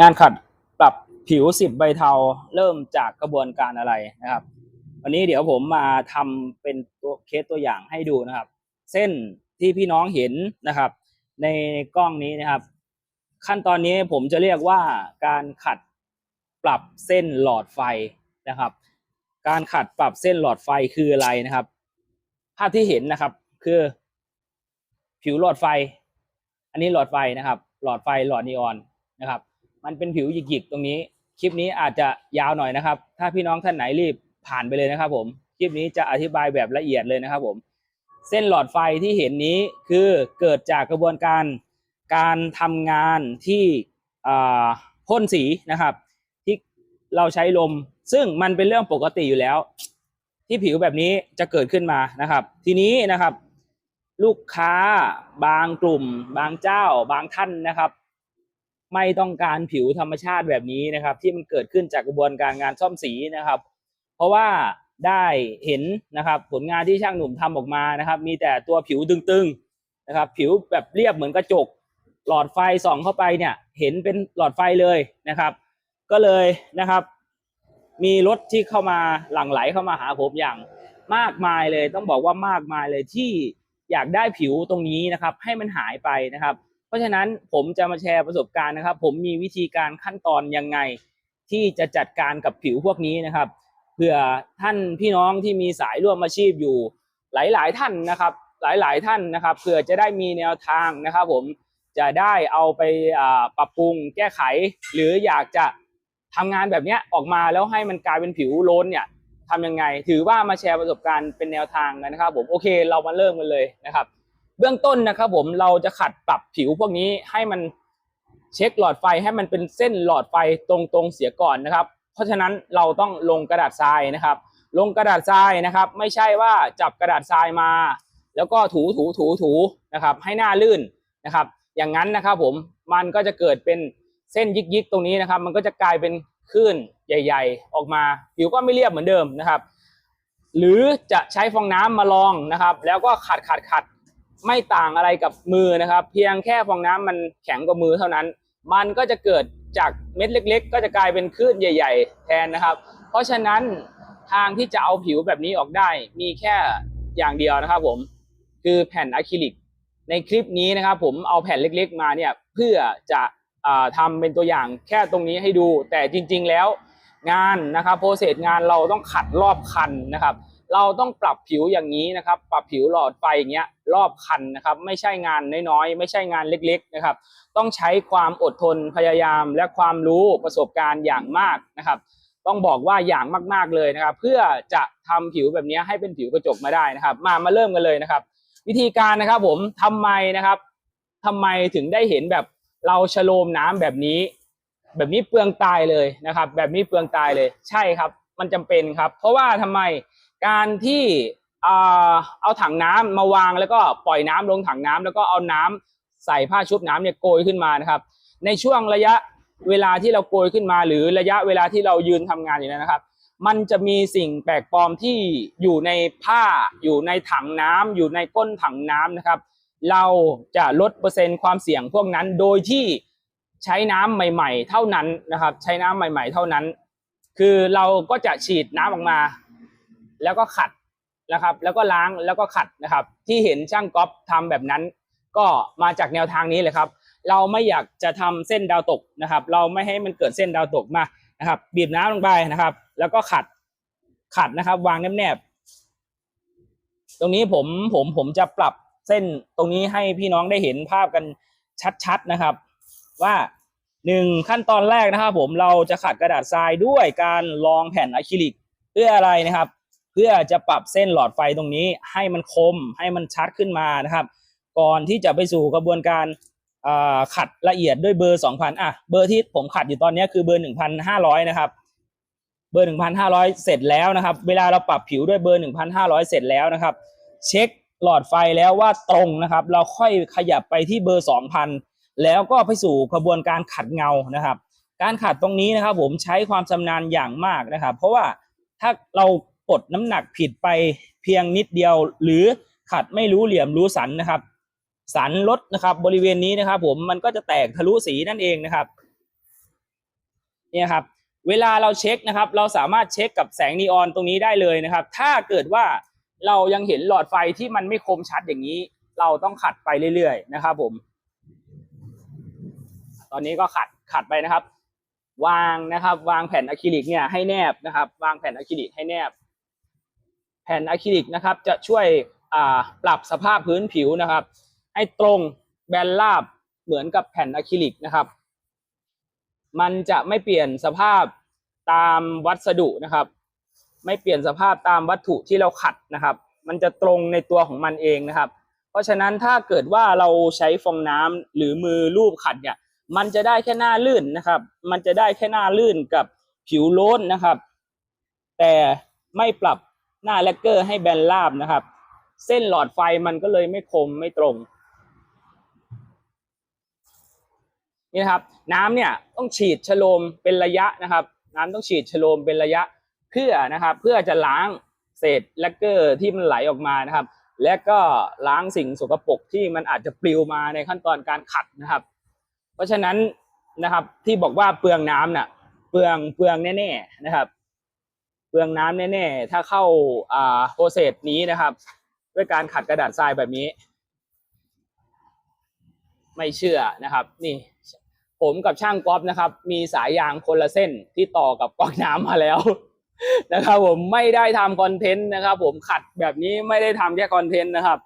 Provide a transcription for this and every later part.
งานขัดปรับผิวสิบใบเทาเริ่มจากกระบวนการอะไรนะครับ วันนี้เดี๋ยวผมมาทำเป็นตัวเคสตัวอย่างให้ดูนะครับ เส้นที่พี่น้องเห็นนะครับ ในกล้องนี้นะครับ ขั้นตอนนี้ผมจะเรียกว่าการขัดปรับเส้นหลอดไฟนะครับ การขัดปรับเส้นหลอดไฟคืออะไรนะครับ ภาพที่เห็นนะครับคือ ผิวหลอดไฟ อันนี้หลอดไฟนะครับ หลอดไฟหลอดนีออนนะครับ มันเป็นผิวหยิกๆตรงนี้ คลิปนี้อาจจะยาวหน่อยนะครับ ถ้าพี่น้องท่านไหนรีบผ่านไปเลยนะครับ ผมคลิปนี้จะอธิบายแบบละเอียดเลยนะครับ ผม เส้นหลอดไฟที่เห็นนี้คือเกิดจากกระบวนการการทำงานที่พ่นสีนะครับ ที่เราใช้ลม ซึ่งมันเป็นเรื่องปกติอยู่แล้ว ที่ผิวแบบนี้จะเกิดขึ้นมานะครับ ทีนี้นะครับ ลูกค้าบางกลุ่ม บางเจ้า บางท่านนะครับ ไม่ต้องการผิวธรรมชาติแบบนี้นะครับ ที่มันเกิดขึ้นจากกระบวนการงานซ่อมสีนะครับ เพราะว่าได้เห็นนะครับผลงานที่ช่างหนุ่มทำออกมานะครับ มีแต่ตัวผิวตึงๆนะครับ ผิวแบบเรียบเหมือนกระจก หลอดไฟส่องเข้าไปเนี่ย เห็นเป็นหลอดไฟเลยนะครับ ก็เลยนะครับ มีรถที่เข้ามาหลั่งไหลเข้ามาหาผมอย่างมากมายเลย ต้องบอกว่ามากมายเลยที่อยากได้ผิวตรงนี้นะครับ ให้มันหายไปนะครับ ราะฉะนั้นผมจะมาแชร์ประสบการณ์นะครับ ผมมีวิธีการขั้นตอนยังไง ที่จะจัดการกับผิวพวกนี้นะครับเผื่อท่านพี่น้องที่มีสายร่วมอาชีพอยู่หลาย ๆ ท่านนะครับ หลาย ๆ ท่านนะครับเผื่อจะได้มีแนวทางนะครับ ผมจะได้เอาไปปรับปรุงแก้ไข หรืออยากจะทำงานแบบนี้ออกมาแล้วให้มันกลายเป็นผิวโลนเนี่ยทำยังไง ถือว่ามาแชร์ประสบการณ์เป็นแนวทางกันนะครับ ผมโอเคเรามาเริ่มกันเลยนะครับ เบื้องต้นนะครับผมเราจะขัดปรับผิวพวกนี้ให้มันเช็คหลอดไฟให้มันเป็นเส้นหลอดไฟตรงๆเสียก่อนนะครับ เพราะฉะนั้นเราต้องลงกระดาษทรายนะครับ ลงกระดาษทรายนะครับ ไม่ใช่ว่าจับกระดาษทรายมา แล้วก็ถูถูถูถูนะครับ ให้หน้าลื่นนะครับ อย่างนั้นนะครับผมมันก็จะเกิดเป็นเส้นยิกๆตรงนี้นะครับ มันก็จะกลายเป็นคลื่นใหญ่ ๆ ออกมาผิวก็ไม่เรียบเหมือนเดิมนะครับ หรือจะใช้ฟองน้ำมาลองนะครับ แล้วก็ขัดขัดขัด ไม่ต่างอะไรกับมือนะครับ เพียงแค่ฟองน้ำมันแข็งกว่ามือเท่านั้น มันก็จะเกิดจากเม็ดเล็ก ๆ ก็จะกลายเป็นคลื่นใหญ่ ๆ แทนนะครับ เพราะฉะนั้นทางที่จะเอาผิวแบบนี้ออกได้มีแค่อย่างเดียวนะครับผมคือแผ่นอะคริลิก ในคลิปนี้นะครับผมเอาแผ่นเล็กๆมาเนี่ยเพื่อจะอ่าทำเป็นตัวอย่างแค่ตรงนี้ให้ดู แต่จริง ๆแล้วงานนะครับโปรเซสงานเราต้องขัดรอบคันนะครับ เราต้องปรับผิวอย่างนี้นะครับ ปรับผิวหลอดไฟอย่างเงี้ยรอบคันนะครับ ไม่ใช่งานน้อยๆ ไม่ใช่งานเล็กๆนะครับ ต้องใช้ความอดทนพยายามและความรู้ประสบการณ์อย่างมากนะครับ ต้องบอกว่าอย่างมากๆเลยนะครับ เพื่อจะทำผิวแบบนี้ให้เป็นผิวกระจกมาได้นะครับ มามาเริ่มกันเลยนะครับ วิธีการนะครับผมทำไมนะครับทำไมถึงได้เห็นแบบเราชโลมน้ำแบบนี้ แบบนี้เปลืองตายเลยนะครับ แบบนี้เปลืองตายเลย ใช่ครับ มันจำเป็นครับ เพราะว่าทำไม การที่เอาถังน้ำมาวางแล้วก็ปล่อยน้ำลงถังน้ำแล้วก็เอาน้ำใส่ผ้าชุบน้ำเนี่ยโกยขึ้นมานะครับ ในช่วงระยะเวลาที่เราโกยขึ้นมาหรือระยะเวลาที่เรายืนทำงานอยู่นั้นนะครับ มันจะมีสิ่งแปลกปลอมที่อยู่ในผ้าอยู่ในถังน้ำอยู่ในก้นถังน้ำนะครับ เราจะลดเปอร์เซ็นต์ความเสี่ยงพวกนั้นโดยที่ใช้น้ำใหม่ ๆ เท่านั้นนะครับ ใช้น้ำใหม่ ๆ เท่านั้น คือเราก็จะฉีดน้ำออกมา แล้วก็ขัดนะครับ แล้วก็ล้างแล้วก็ขัดนะครับ ที่เห็นช่างก๊อฟทำแบบนั้น ก็มาจากแนวทางนี้เลยครับ เราไม่อยากจะทำเส้นดาวตกนะครับ เราไม่ให้มันเกิดเส้นดาวตกมานะครับ บีบน้ำลงไปนะครับ แล้วก็ขัดขัดนะครับ วางแนบๆตรงนี้ผมผมผมจะปรับเส้นตรงนี้ให้พี่น้องได้เห็นภาพกันชัดๆนะครับ ว่าหนึ่งขั้นตอนแรกนะครับผมเราจะขัดกระดาษทรายด้วยการรองแผ่นอะคริลิกเพื่ออะไรนะครับ พื่อจะปรับเส้นหลอดไฟตรงนี้ให้มันคมให้มันชัดขึ้นมานะครับ ก่อนที่จะไปสู่กระบวนการขัดละเอียดด้วยเบอร์ 2,000อะเบอร์ที่ผมขัดอยู่ตอนนี้คือเบอร์ 1,500 นะครับ เบอร์ 1,500 เสร็จแล้วนะครับ เวลาเราปรับผิวด้วยเบอร์ 1,500 เสร็จแล้วนะครับ เช็คหลอดไฟแล้วว่าตรงนะครับ เราค่อยขยับไปที่เบอร์ 2,000 แล้วก็ไปสู่กระบวนการขัดเงานะครับ การขัดตรงนี้นะครับ ผมใช้ความชำนาญอย่างมากนะครับ เพราะว่าถ้าเรา กดน้ำหนักผิดไปเพียงนิดเดียว หรือขัดไม่รู้เหลี่ยมรู้สันนะครับ สันลดนะครับ บริเวณนี้นะครับ ผมมันก็จะแตกทะลุสีนั่นเองนะครับเนี่ยครับ เวลาเราเช็คนะครับ เราสามารถเช็คกับแสงนีออนตรงนี้ได้เลยนะครับ ถ้าเกิดว่าเรายังเห็นหลอดไฟที่มันไม่คมชัดอย่างนี้ เราต้องขัดไปเรื่อยๆนะครับ ผม ตอนนี้ก็ขัดขัดไปนะครับ วางนะครับ วางแผ่นอะคริลิกเนี่ยให้แนบนะครับ วางแผ่นอะคริลิกให้แนบ แผ่นอะคริลิกนะครับจะช่วยปรับสภาพพื้นผิวนะครับ ให้ตรงแบนราบเหมือนกับแผ่นอะคริลิกนะครับ มันจะไม่เปลี่ยนสภาพตามวัสดุนะครับ ไม่เปลี่ยนสภาพตามวัตถุที่เราขัดนะครับ มันจะตรงในตัวของมันเองนะครับ เพราะฉะนั้นถ้าเกิดว่าเราใช้ฟองน้ำหรือมือลูบขัดเนี่ยมันจะได้แค่หน้าลื่นนะครับ มันจะได้แค่หน้าลื่นกับผิวโล้นนะครับ แต่ไม่ปรับ หน้าแลกเกอร์ให้แบนราบนะครับ เส้นหลอดไฟมันก็เลยไม่คมไม่ตรงนี่นะครับ น้ำเนี่ยต้องฉีดชโลมเป็นระยะนะครับ น้ำต้องฉีดชโลมเป็นระยะเพื่อนะครับ เพื่อจะล้างเศษแลกเกอร์ที่มันไหลออกมานะครับ และก็ล้างสิ่งสกปรกที่มันอาจจะปลิวมาในขั้นตอนการขัดนะครับ เพราะฉะนั้นนะครับที่บอกว่าเปลืองน้ำน่ะเปลืองเปลืองแน่ๆนะครับ ลืองน้ำแน่ๆ ถ้าเข้าอ่าโปรเซสนี้นะครับ ด้วยการขัดกระดาษทรายแบบนี้ ไม่เชื่อนะครับ นี่ ผมกับช่างก๊อฟนะครับ มีสายยางคนละเส้นที่ต่อกับก๊อกน้ำมาแล้วนะครับผมไม่ได้ทำคอนเทนต์นะครับ ผมขัดแบบนี้ไม่ได้ทำแค่คอนเทนต์นะครับ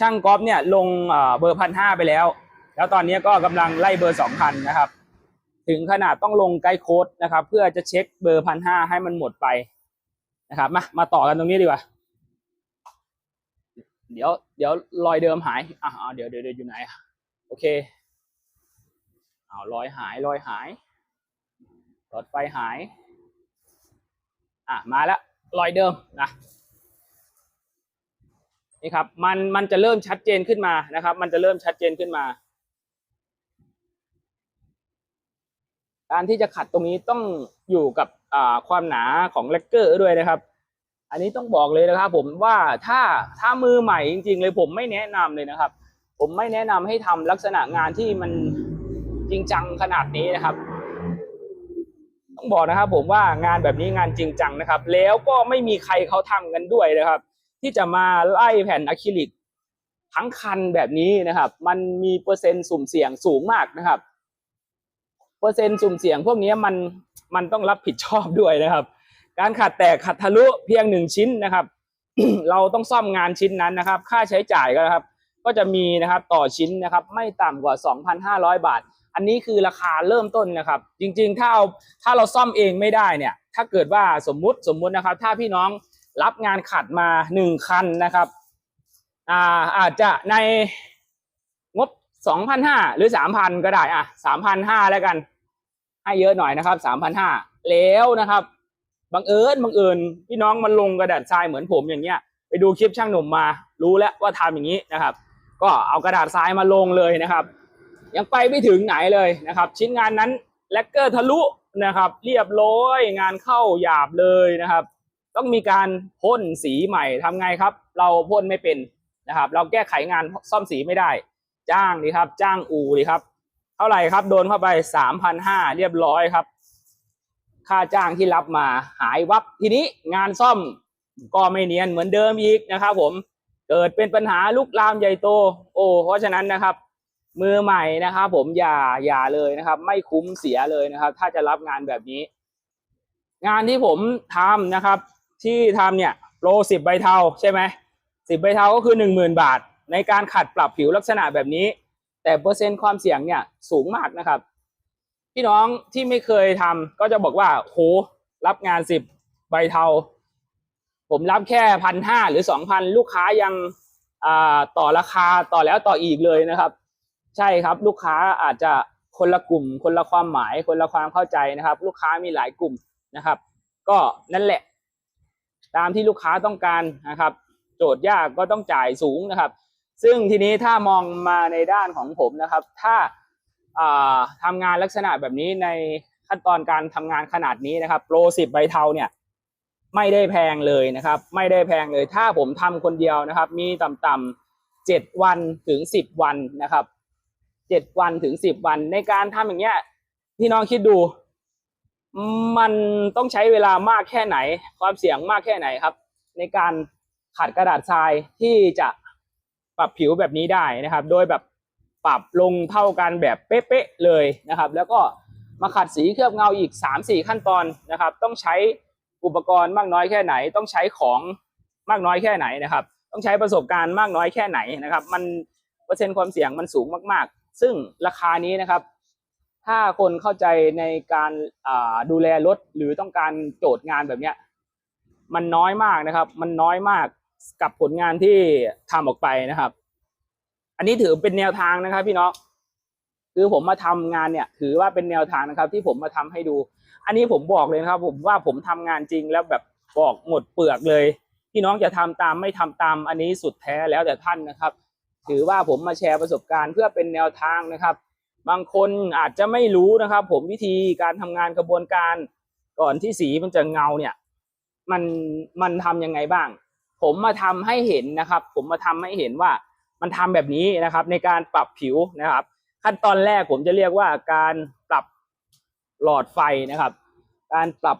ช่างก๊อฟเนี่ยลงเบอร์พันห้าไปแล้ว แล้วตอนนี้ก็กำลังไล่เบอร์สองพันนะครับ ถึงขนาดต้องลงไกด์โค้ดนะครับ เพื่อจะเช็คเบอร์พันห้าให้มันหมดไปนะครับมามาต่อกันตรงนี้ดีกว่า เดี๋ยวเดี๋ยวรอยเดิมหายอ่าเดี๋ยวเดี๋ยวเดี๋ยวอยู่ไหนโอเคเอารอยหายรอยหายหลอดไฟหาย อะมาแล้วรอยเดิมนะนี่ครับมันมันจะเริ่มชัดเจนขึ้นมานะครับ มันจะเริ่มชัดเจนขึ้นมา การที่จะขัดตรงนี้ต้องอยู่กับความหนาของเลกเกอร์ด้วยนะครับ อันนี้ต้องบอกเลยนะครับ ผมว่าถ้าถ้ามือใหม่จริง ๆ เลยผมไม่แนะนำเลยนะครับ ผมไม่แนะนำให้ทำลักษณะงานที่มันจริงจังขนาดนี้นะครับ ต้องบอกนะครับ ผมว่างานแบบนี้งานจริงจังนะครับ แล้วก็ไม่มีใครเขาทำกันด้วยนะครับ ที่จะมาไล่แผ่นอะคริลิกทั้งคันแบบนี้นะครับ มันมีเปอร์เซ็นต์สุ่มเสี่ยงสูงมากนะครับ เปอร์เซ็นต์สุ่มเสี่ยงพวกนี้มันมันต้องรับผิดชอบด้วยนะครับ การขัดแตกขัดทะลุเพียงหนึ่งชิ้นนะครับ เราต้องซ่อมงานชิ้นนั้นนะครับ ค่าใช้จ่ายก็นะครับ ก็จะมีนะครับต่อชิ้นนะครับ ไม่ต่ำกว่า 2,500 บาท อันนี้คือราคาเริ่มต้นนะครับ จริงๆ ถ้าเอาถ้าเราซ่อมเองไม่ได้เนี่ย ถ้าเกิดว่าสมมุติสมมุตินะครับ ถ้าพี่น้องรับงานขัดมาหนึ่งคันนะครับอ่าอาจจะใน งบ2,500หรือ3,000ก็ได้อะ3,500แล้วกัน ให้เยอะหน่อยนะครับ3,500แล้วนะครับบังเอิญบังเอิญพี่น้องมันลงกระดาษทรายเหมือนผมอย่างเงี้ย ไปดูคลิปช่างหนุ่มมา รู้แล้วว่าทำอย่างนี้นะครับ ก็เอากระดาษทรายมาลงเลยนะครับ ยังไปไม่ถึงไหนเลยนะครับ ชิ้นงานนั้นแลกเกอร์ทะลุนะครับ เรียบร้อยงานเข้าหยาบเลยนะครับ ต้องมีการพ่นสีใหม่ทำไงครับ เราพ่นไม่เป็นนะครับ เราแก้ไขงานซ่อมสีไม่ได้ จ้างดีครับ จ้างอูดีครับ เท่าไหร่ครับ โดนเข้าไปสามพันห้าเรียบร้อยครับ ค่าจ้างที่รับมาหายวับทีนี้งานซ่อมก็ไม่เนียนเหมือนเดิมอีกนะครับ ผมเกิดเป็นปัญหาลุกลามใหญ่โต โอ้ เพราะฉะนั้นนะครับ มือใหม่นะครับ ผมอย่าอย่าเลยนะครับ ไม่คุ้มเสียเลยนะครับ ถ้าจะรับงานแบบนี้ งานที่ผมทำนะครับ ที่ทำเนี่ยโปรสิบใบเทาใช่ไหมสิบใบเทาก็คือหนึ่งหมื่นบาท ในการขัดปรับผิวลักษณะแบบนี้ แต่เปอร์เซ็นต์ความเสี่ยงเนี่ยสูงมากนะครับ พี่น้องที่ไม่เคยทำก็จะบอกว่าโหรับงานสิบใบเทา ผมรับแค่พันห้าหรือสองพันลูกค้ายังต่อราคาต่อแล้วต่ออีกเลยนะครับ ใช่ครับลูกค้าอาจจะคนละกลุ่ม คนละความหมาย คนละความเข้าใจนะครับ ลูกค้ามีหลายกลุ่มนะครับ ก็นั่นแหละ ตามที่ลูกค้าต้องการนะครับ โจทย์ยากก็ต้องจ่ายสูงนะครับ ซึ่งทีนี้ถ้ามองมาในด้านของผมนะครับ ถ้าาทำงานลักษณะแบบนี้ในขั้นตอนการทำงานขนาดนี้นะครับโปรสิบใบเทาเนี่ยไม่ได้แพงเลยนะครับ ไม่ได้แพงเลย ถ้าผมทำคนเดียวนะครับ มีต่ำๆเจ็ดวันถึงสิบวันนะครับเจ็ดวันถึงสิบวัน ในการทำอย่างเงี้ยพี่น้องคิดดู มันต้องใช้เวลามากแค่ไหน ความเสี่ยงมากแค่ไหนครับ ในการขัดกระดาษทรายที่จะ ปรับผิวแบบนี้ได้นะครับ โดยแบบปรับลงเท่ากันแบบเป๊ะๆเลยนะครับ แล้วก็มาขัดสีเคลือบเงาอีก 3-4 ขั้นตอนนะครับ ต้องใช้อุปกรณ์มากน้อยแค่ไหน ต้องใช้ของมากน้อยแค่ไหนนะครับ ต้องใช้ประสบการณ์มากน้อยแค่ไหนนะครับ มันเปอร์เซ็นต์ความเสี่ยงมันสูงมาก ๆ ซึ่งราคานี้นะครับ ถ้าคนเข้าใจในการดูแลรถหรือต้องการโจทย์งานแบบเนี้ยมันน้อยมากนะครับ มันน้อยมาก กับผลงานที่ทำออกไปนะครับ อันนี้ถือเป็นแนวทางนะครับ พี่น้องคือผมมาทำงานเนี่ย ถือว่าเป็นแนวทางนะครับ ที่ผมมาทำให้ดู อันนี้ผมบอกเลยนะครับ ผมว่าผมทำงานจริงแล้วแบบบอกหมดเปลือกเลยพี่น้องจะทำตามไม่ทำตามอันนี้สุดแท้แล้วแต่ท่านนะครับ ถือว่าผมมาแชร์ประสบการณ์เพื่อเป็นแนวทางนะครับ บางคนอาจจะไม่รู้นะครับ ผมวิธีการทำงานกระบวนการก่อนที่สีมันจะเงาเนี่ย มันมันทำยังไงบ้าง ผมมาทำให้เห็นนะครับ ผมมาทำให้เห็นว่ามันทำแบบนี้นะครับ ในการปรับผิวนะครับ ขั้นตอนแรกผมจะเรียกว่าการปรับหลอดไฟนะครับ การปรับ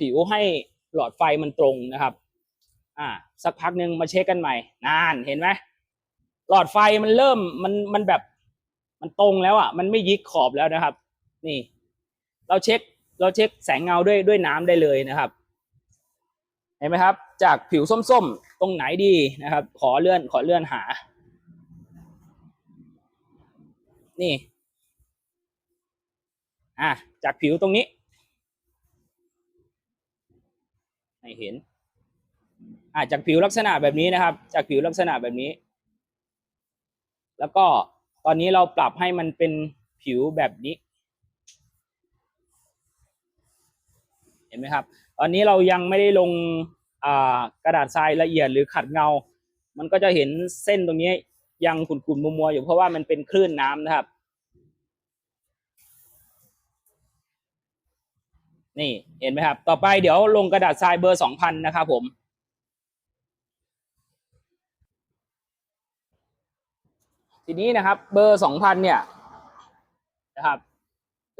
ผิวให้หลอดไฟมันตรงนะครับอ่าสักพักหนึ่งมาเช็คกันใหม่นานเห็นไหมหลอดไฟมันเริ่มมันมันแบบมันตรงแล้วอะมันไม่ยิกขอบแล้วนะครับ นี่ เราเช็คเราเช็คแสงเงาด้วยด้วยน้ำได้เลยนะครับ เห็นไหมครับ จากผิวส้มๆ ตรงไหนดีนะครับ ขอเลื่อนขอเลื่อนหา นี่อะจากผิวตรงนี้ให้เห็นอะจากผิวลักษณะแบบนี้นะครับ จากผิวลักษณะแบบนี้ แล้วก็ตอนนี้เราปรับให้มันเป็นผิวแบบนี้ เห็นไหมครับ ตอนนี้เรายังไม่ได้ลงกระดาษทรายละเอียดหรือขัดเงา มันก็จะเห็นเส้นตรงนี้ยังขุ่นๆมัวๆอยู่เพราะว่ามันเป็นคลื่นน้ำนะครับ นี่เห็นไหมครับ ต่อไปเดี๋ยวลงกระดาษทรายเบอร์สองพันนะครับผมทีนี้นะครับเบอร์สองพันเนี่ยนะครับ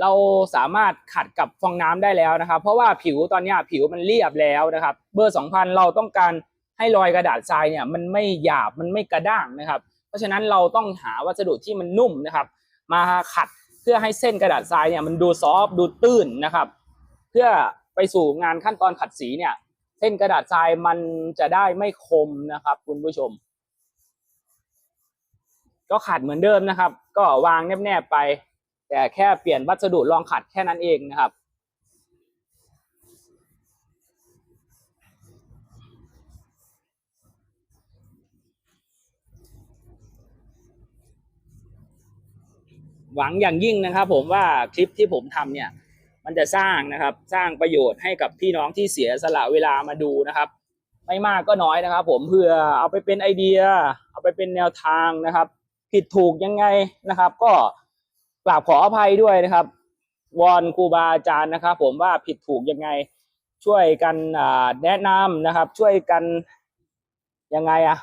เราสามารถขัดกับฟองน้ำได้แล้วนะครับ เพราะว่าผิวตอนนี้ผิวมันเรียบแล้วนะครับ เบอร์สองพันเราต้องการให้รอยกระดาษทรายเนี่ยมันไม่หยาบมันไม่กระด้างนะครับ เพราะฉะนั้นเราต้องหาวัสดุที่มันนุ่มนะครับ มาขัดเพื่อให้เส้นกระดาษทรายเนี่ยมันดูซอฟดูตื้นนะครับ เพื่อไปสู่งานขั้นตอนขัดสีเนี่ยเส้นกระดาษทรายมันจะได้ไม่คมนะครับ คุณผู้ชม ก็ขัดเหมือนเดิมนะครับ ก็วางแนบๆไป แต่แค่เปลี่ยนวัสดุรองขัดแค่นั้นเองนะครับหวังอย่างยิ่งนะครับ ผมว่าคลิปที่ผมทำเนี่ย มันจะสร้างนะครับ สร้างประโยชน์ให้กับพี่น้องที่เสียสละเวลามาดูนะครับ ไม่มากก็น้อยนะครับ ผมเพื่อเอาไปเป็นไอเดีย เอาไปเป็นแนวทางนะครับ ผิดถูกยังไงนะครับ ก็ กราบขออภัยด้วยนะครับ วอนครูบาอาจารย์นะครับ ผมว่าผิดถูกยังไง ช่วยกันแนะนำนะครับ ช่วยกันยังไงอะ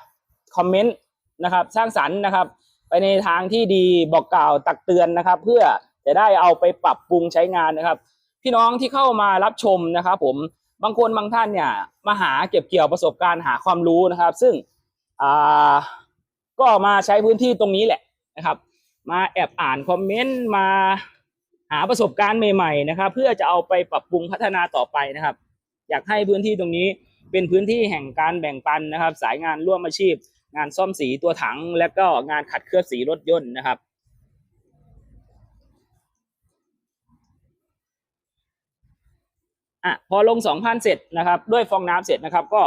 คอมเมนต์นะครับ สร้างสรรค์นะครับ ไปในทางที่ดีบอกกล่าวตักเตือนนะครับ เพื่อจะได้เอาไปปรับปรุงใช้งานนะครับ พี่น้องที่เข้ามารับชมนะครับ ผมบางคนบางท่านเนี่ยมาหาเก็บเกี่ยวประสบการณ์หาความรู้นะครับ ซึ่งก็มาใช้พื้นที่ตรงนี้แหละนะครับ มาแอบอ่านคอมเมนต์มาหาประสบการณ์ใหม่ๆนะครับ เพื่อจะเอาไปปรับปรุงพัฒนาต่อไปนะครับ อยากให้พื้นที่ตรงนี้เป็นพื้นที่แห่งการแบ่งปันนะครับ สายงานร่วมอาชีพ งานซ่อมสีตัวถัง และก็งานขัดเคลือบสีรถยนต์นะครับอะพอลงสองพันเสร็จนะครับ ด้วยฟองน้ำเสร็จนะครับ ก็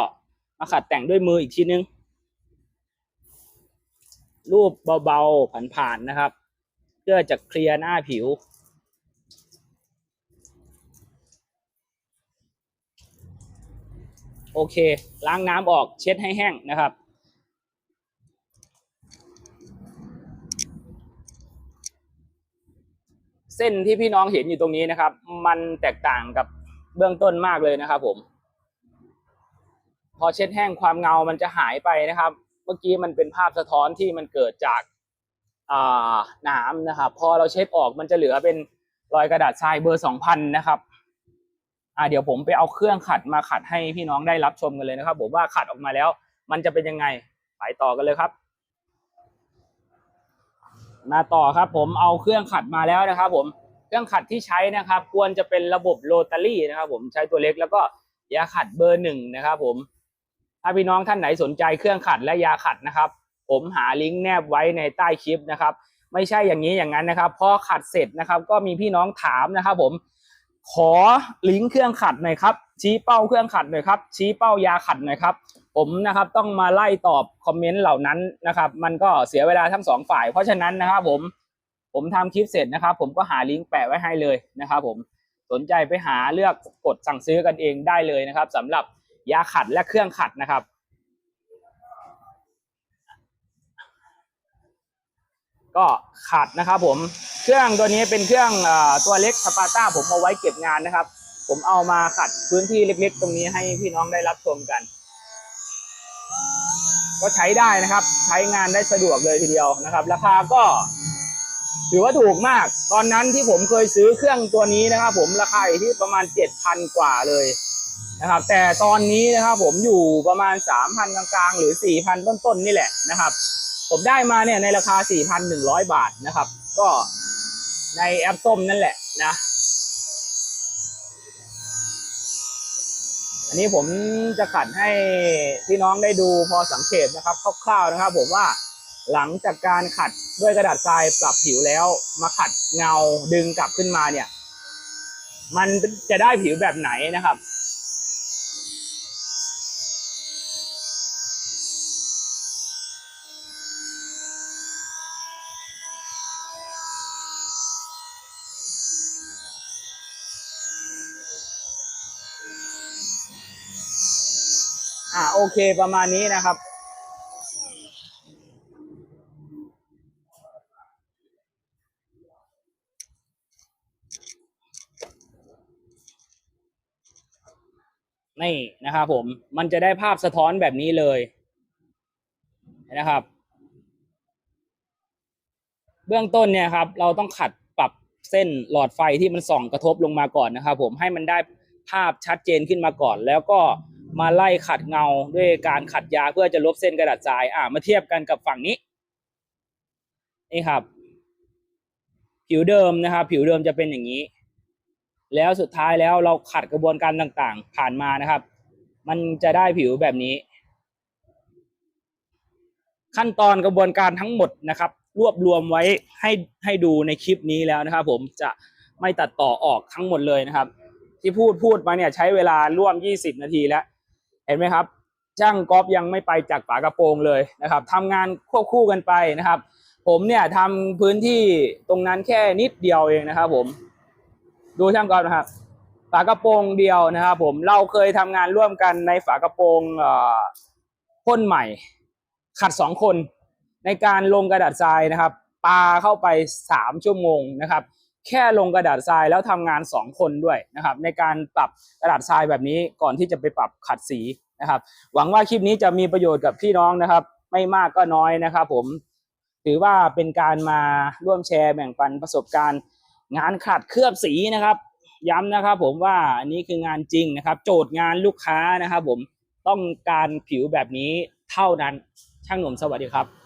มาขัดแต่งด้วยมืออีกทีนึง รูปเบาๆผ่านๆนะครับ เพื่อจะเคลียร์หน้าผิว โอเค ล้างน้ำออกเช็ดให้แห้งนะครับเส้นที่พี่น้องเห็นอยู่ตรงนี้นะครับ มันแตกต่างกับเบื้องต้นมากเลยนะครับผม พอเช็ดแห้งความเงามันจะหายไปนะครับ มื่อกี้มันเป็นภาพสะท้อนที่มันเกิดจากอ่าน้ำนะครับ พอเราเช็ดออกมันจะเหลือเป็นรอยกระดาษทรายเบอร์สองพันนะครับอ่าเดี๋ยวผมไปเอาเครื่องขัดมาขัดให้พี่น้องได้รับชมกันเลยนะครับ ผมว่าขัดออกมาแล้ว มันจะเป็นยังไงไปต่อกันเลยครับ มาต่อครับ ผมเอาเครื่องขัดมาแล้วนะครับ ผมเครื่องขัดที่ใช้นะครับ ควรจะเป็นระบบโรตารี่นะครับ ผมใช้ตัวเล็กแล้วก็ยาขัดเบอร์หนึ่งนะครับ ผม ถ้าพี่น้องท่านไหนสนใจเครื่องขัดและยาขัดนะครับ ผมหาลิงก์แนบไว้ในใต้คลิปนะครับ ไม่ใช่อย่างนี้อย่างนั้นนะครับ พอขัดเสร็จนะครับ ก็มีพี่น้องถามนะครับ ผม ขอลิงก์เครื่องขัดหน่อยครับ ชี้เป้าเครื่องขัดหน่อยครับ ชี้เป้ายาขัดหน่อยครับผมนะครับต้องมาไล่ตอบคอมเมนต์เหล่านั้นนะครับ มันก็เสียเวลาทั้งสองฝ่ายเพราะฉะนั้นนะครับผมผมทำคลิปเสร็จนะครับ ผมก็หาลิงก์แปะไว้ให้เลยนะครับ ผมสนใจไปหาเลือกกดสั่งซื้อกันเองได้เลยนะครับสำหรับ ยาขัดและเครื่องขัดนะครับก็ขัดนะครับผมเครื่องตัวนี้เป็นเครื่องอตัวเล็กสปาต้าผมเอาไว้เก็บงานนะครับ ผมเอามาขัดพื้นที่เล็กๆ ตรงนี้ให้พี่น้องได้รับชมกัน ก็ใช้ได้นะครับ ใช้งานได้สะดวกเลยทีเดียวนะครับ ราคาก็ถือว่าถูกมาก ตอนนั้นที่ผมเคยซื้อเครื่องตัวนี้นะครับ ผมราคาอยู่ที่ประมาณเจ็ดพันกว่าเลย นะครับ แต่ตอนนี้นะครับผมอยู่ประมาณสามพันกลางๆ หรือสี่พันต้นๆนี่แหละนะครับ ผมได้มาเนี่ยในราคา 4,100 บาทนะครับ ก็ในแอปส้มนั่นแหละนะ อันนี้ผมจะขัดให้พี่น้องได้ดูพอสังเกตนะครับคร่าวๆนะครับ ผมว่าหลังจากการขัดด้วยกระดาษทรายปรับผิวแล้วมาขัดเงาดึงกลับขึ้นมาเนี่ย มันจะได้ผิวแบบไหนนะครับ โอเคประมาณนี้นะครับ นี่นะครับผมมันจะได้ภาพสะท้อนแบบนี้เลยนะครับ เบื้องต้นเนี่ยครับ เราต้องขัดปรับเส้นหลอดไฟที่มันส่องกระทบลงมาก่อนนะครับ ผมให้มันได้ภาพชัดเจนขึ้นมาก่อน แล้วก็ มาไล่ขัดเงาด้วยการขัดยาเพื่อจะลบเส้นกระดาษทรายอ่ามาเทียบกันกับฝั่งนี้ นี่ครับ ผิวเดิมนะครับ ผิวเดิมจะเป็นอย่างนี้ แล้วสุดท้ายแล้วเราขัดกระบวนการต่างๆ ผ่านมานะครับ มันจะได้ผิวแบบนี้ ขั้นตอนกระบวนการทั้งหมดนะครับ รวบรวมไว้ให้ให้ดูในคลิปนี้แล้วนะครับ ผมจะไม่ตัดต่อออกทั้งหมดเลยนะครับ ที่พูดพูดมาเนี่ยใช้เวลาร่วม 20 นาทีแล้ว เห็นไหมครับช่างกอล์ฟยังไม่ไปจากฝากระโปรงเลยนะครับทำงานควบคู่กันไปนะครับ ผมเนี่ยทำพื้นที่ตรงนั้นแค่นิดเดียวเองนะครับ ผม ดูช่างกอล์ฟนะครับ ฝากระโปรงเดียวนะครับ ผมเราเคยทำงานร่วมกันในฝากระโปรงพ่นใหม่ ขัดสองคนในการลงกระดาษทรายนะครับปาเข้าไปสามชั่วโมงนะครับ แค่ลงกระดาษทรายแล้วทำงานสองคนด้วยนะครับ ในการปรับกระดาษทรายแบบนี้ก่อนที่จะไปปรับขัดสีนะครับ หวังว่าคลิปนี้จะมีประโยชน์กับพี่น้องนะครับ ไม่มากก็น้อยนะครับ ผมถือว่าเป็นการมาร่วมแชร์แบ่งปันประสบการณ์ งานขัดเคลือบสีนะครับ ย้ำนะครับ ผมว่าอันนี้คืองานจริงนะครับ โจทย์งานลูกค้านะครับ ผมต้องการผิวแบบนี้เท่านั้นช่างหนุ่มสวัสดีครับ